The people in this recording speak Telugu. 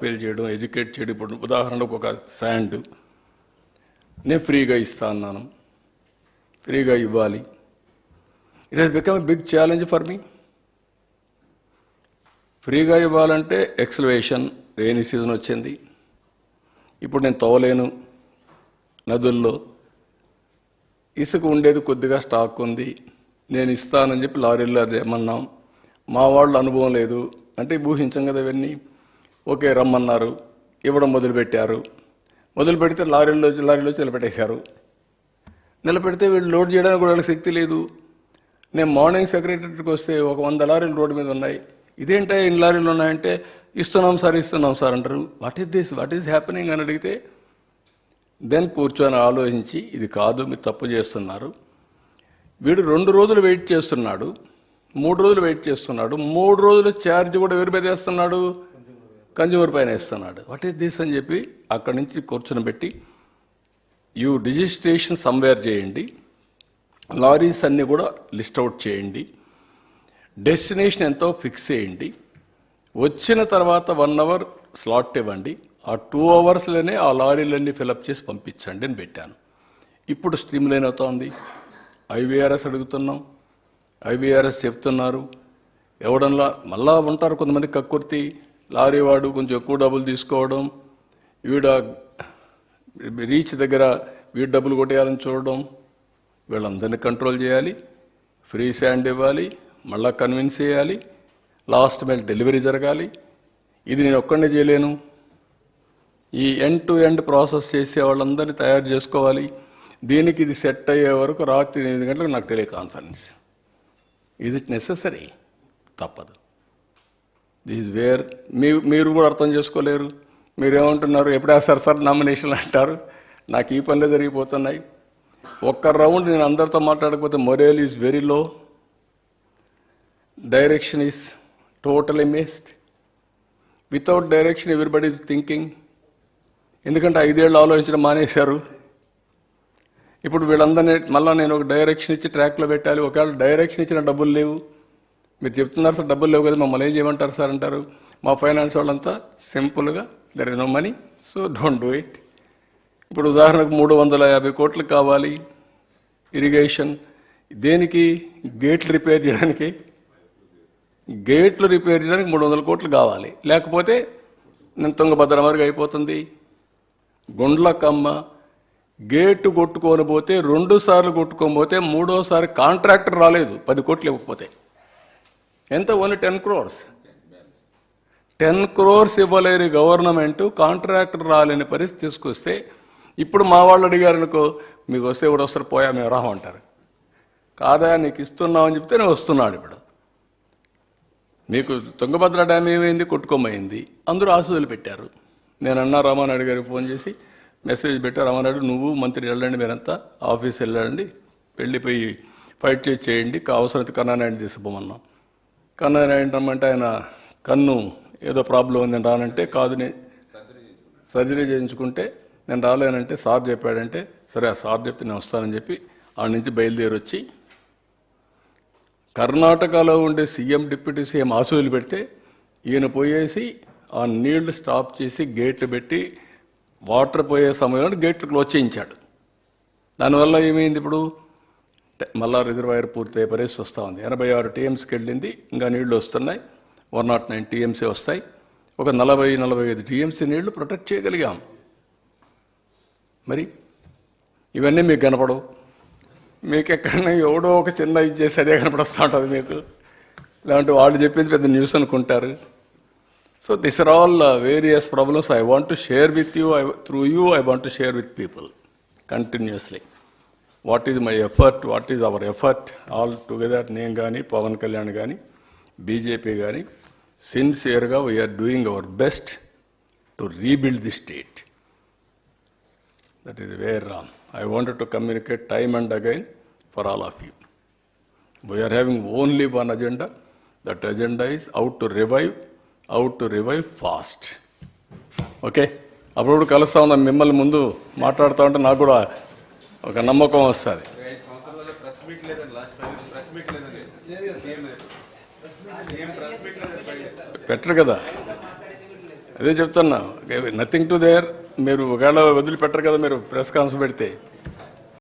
అపీల్ చేయడం ఎడ్యుకేట్ చేయడం. ఇప్పుడు ఉదాహరణకు ఒక శాండ్ నేను ఫ్రీగా ఇస్తా అన్నాను. ఫ్రీగా ఇవ్వాలి. It has become big challenge for me ఫ్రీగా ఇవ్వాలంటే ఎక్స్లవేషన్ రెయినీ సీజన్ వచ్చింది. ఇప్పుడు నేను తోవలేను నదుల్లో. ఇసుక ఉండేది కొద్దిగా స్టాక్ ఉంది. నేను ఇస్తానని చెప్పి లారీలో అది ఏమన్నాం మా వాళ్ళు అనుభవం లేదు. అంటే ఊహించాం కదా ఇవన్నీ. ఓకే రమ్మన్నారు ఇవ్వడం మొదలుపెట్టారు. మొదలు పెడితే లారీలో లారీలో నిలబెట్టేశారు. నిలబెడితే వీళ్ళు లోడ్ చేయడానికి కూడా శక్తి లేదు. నేను మార్నింగ్ సెక్రటరీకి వస్తే ఒక వంద లారీలు రోడ్డు మీద ఉన్నాయి. ఇదేంటే ఇన్ని లారీలు ఉన్నాయంటే ఇస్తున్నాం సార్ ఇస్తున్నాం సార్ అంటారు. What is this what is happening అని అడిగితే దెన్ కూర్చొని ఆలోచించి ఇది కాదు మీరు తప్పు చేస్తున్నారు. వీడు రెండు రోజులు వెయిట్ చేస్తున్నాడు మూడు రోజులు వెయిట్ చేస్తున్నాడు మూడు రోజులు ఛార్జ్ కూడా ఎవరి మీద వేస్తున్నాడు? కన్జ్యూమర్ పైన ఇస్తున్నాడు వాట్ ఈస్ దిస్ అని చెప్పి అక్కడి నుంచి కూర్చొని పెట్టి యూ రిజిస్ట్రేషన్ సమ్వేర్ చేయండి. లారీస్ అన్నీ కూడా లిస్ట్ అవుట్ చేయండి. డెస్టినేషన్ ఎంతో ఫిక్స్ చేయండి. వచ్చిన తర్వాత వన్ అవర్ స్లాట్ ఇవ్వండి. ఆ టూ అవర్స్లోనే ఆ లారీలన్నీ ఫిలప్ చేసి పంపించండి అని పెట్టాను. ఇప్పుడు స్ట్రీమ్ లైన్ అవుతోంది ఐవీఆర్ఎస్ అడుగుతున్నాం. ఐవీఆర్ఎస్ చెప్తున్నారు. ఎవడన్నా మళ్ళా ఉంటారు కొంతమంది కక్కుర్తి. లారీ వాడు కొంచెం ఎక్కువ డబ్బులు తీసుకోవడం వీడ రీచ్ దగ్గర వీడు డబ్బులు కొట్టేయాలని చూడడం వీళ్ళందరినీ కంట్రోల్ చేయాలి ఫ్రీ శాండ్ ఇవ్వాలి మళ్ళా కన్విన్స్ చేయాలి లాస్ట్ మైల్ డెలివరీ జరగాలి. ఇది నేను ఒక్కడే చేయలేను. ఈ ఎండ్ టు ఎండ్ ప్రాసెస్ చేసే వాళ్ళందరినీ తయారు చేసుకోవాలి. దీనికి ఇది సెట్ అయ్యే వరకు రాత్రి ఎనిమిది గంటలకు నాకు టెలికాన్ఫరెన్స్. ఇజ్ ఇట్ నెససరీ తప్పదు. దిస్ వేర్ మీ మీరు కూడా అర్థం చేసుకోలేరు. మీరు ఏమంటున్నారు ఎప్పుడేస్తారు సార్ నామినేషన్లు అంటారు? నాకు ఈ పనులే జరిగిపోతున్నాయి. ఒక్క రౌండ్ నేను అందరితో మాట్లాడకపోతే morale is very low direction is totally missed without direction everybody is thinking ఎందుకంటే ఐదేళ్ళు ఆలోచించడం మానేశారు. ఇప్పుడు వీళ్ళందరినీ మళ్ళీ నేను ఒక డైరెక్షన్ ఇచ్చి ట్రాక్లో పెట్టాలి. ఒకవేళ డైరెక్షన్ ఇచ్చిన డబ్బులు లేవు. మీరు చెప్తున్నారు సార్ డబ్బులు లేవు కదా మమ్మల్ని ఏం చేయమంటారు సార్ అంటారు. మా ఫైనాన్స్ వాళ్ళంతా సింపుల్గా there is no money so don't do it ఇప్పుడు ఉదాహరణకు మూడు వందల యాభై కోట్లు కావాలి ఇరిగేషన్. దేనికి? గేట్లు రిపేర్ చేయడానికి. గేట్లు రిపేర్ చేయడానికి మూడు వందల కోట్లు కావాలి. లేకపోతే నేను తుంగభద్ర వరకు అయిపోతుంది. గుండ్లకమ్మ గేటు కొట్టుకొని పోతే రెండు సార్లు కొట్టుకొని పోతే మూడోసారి కాంట్రాక్టర్ రాలేదు పది కోట్లు ఇవ్వకపోతే. ఎంత? Only ten crores. Ten crores ఇవ్వలేని గవర్నమెంట్ కాంట్రాక్టర్ రాలేని పరిస్థితి తీసుకొస్తే ఇప్పుడు మా వాళ్ళు అడిగారు అనుకో మీకు వస్తే ఇప్పుడు వస్తారు పోయా మేము రామంటారు కాదా నీకు ఇస్తున్నావు అని చెప్తే నేను వస్తున్నాడు ఇప్పుడు. మీకు తుంగభద్ర డ్యామ్ ఏమైంది? కొట్టుకోమైంది. అందరూ ఆశలు పెట్టారు. నేను అన్నా రామానాయుడు గారికి ఫోన్ చేసి మెసేజ్ పెట్టా రామానాయుడు నువ్వు మంత్రి వెళ్ళండి మీరంతా ఆఫీస్ వెళ్ళండి వెళ్ళిపోయి ఫైట్ చేసి చేయండి అవసరమైతే కన్నానాయుడు తీసుకుపోమన్నాం. కన్నానాయుడు రమ్మంటే ఆయన కన్ను ఏదో ప్రాబ్లం ఉంది నేను రానంటే కాదు సర్జరీ చేయించుకుంటే నేను రాలేనంటే సార్ చెప్పాడంటే సరే ఆ సార్ చెప్తే నేను వస్తానని చెప్పి ఆడ నుంచి బయలుదేరి వచ్చి కర్ణాటకలో ఉండే సీఎం డిప్యూటీ సీఎం ఆసూలు పెడితే ఈయన పోయేసి ఆ నీళ్ళు స్టాప్ చేసి గేట్లు పెట్టి వాటర్ పోయే సమయంలో గేట్లు క్లోజ్ చేయించాడు. దానివల్ల ఏమైంది ఇప్పుడు? మళ్ళా రిజర్వాయర్ పూర్తయ్యే పరిస్థితి వస్తూ ఉంది. ఎనభై ఆరు టీఎంసీకి వెళ్ళింది ఇంకా నీళ్ళు వస్తున్నాయి. వన్ నాట్ నైన్ టీఎంసీ వస్తాయి. ఒక నలభై నలభై ఐదు టీఎంసీ నీళ్ళు ప్రొటెక్ట్ చేయగలిగాం. మరి ఇవన్నీ మీకు కనపడవు. మీకు ఎక్కడన్నా ఎవడో ఒక చిన్న ఇది చేసి అదే కనపడొస్తూ ఉంటుంది మీకు. లేదంటే వాళ్ళు చెప్పింది పెద్ద న్యూస్ అనుకుంటారు. So this are all various problems I want to share with you I through you I want to share with people continuously. What is my effort what is our effort all together నేను కానీ పవన్ కళ్యాణ్ కానీ బీజేపీ కానీ సిన్సియర్గా we are doing our best to rebuild the state that is where Ram I want to communicate time and again for all of you we are having only one agenda that agenda is out to revive out to revive fast okay అప్పుడప్పుడు కలుస్తా ఉందా మిమ్మల్ని ముందు మాట్లాడుతూ ఉంటే నాకు కూడా ఒక నమ్మకం వస్తుంది. పెట్టరు కదా. అదే చెప్తున్నా. నథింగ్ టు దేర్ మీరు ఒకవేళ వదిలిపెట్టరు కదా మీరు ప్రెస్ కాన్ఫరెన్స్ పెడితే.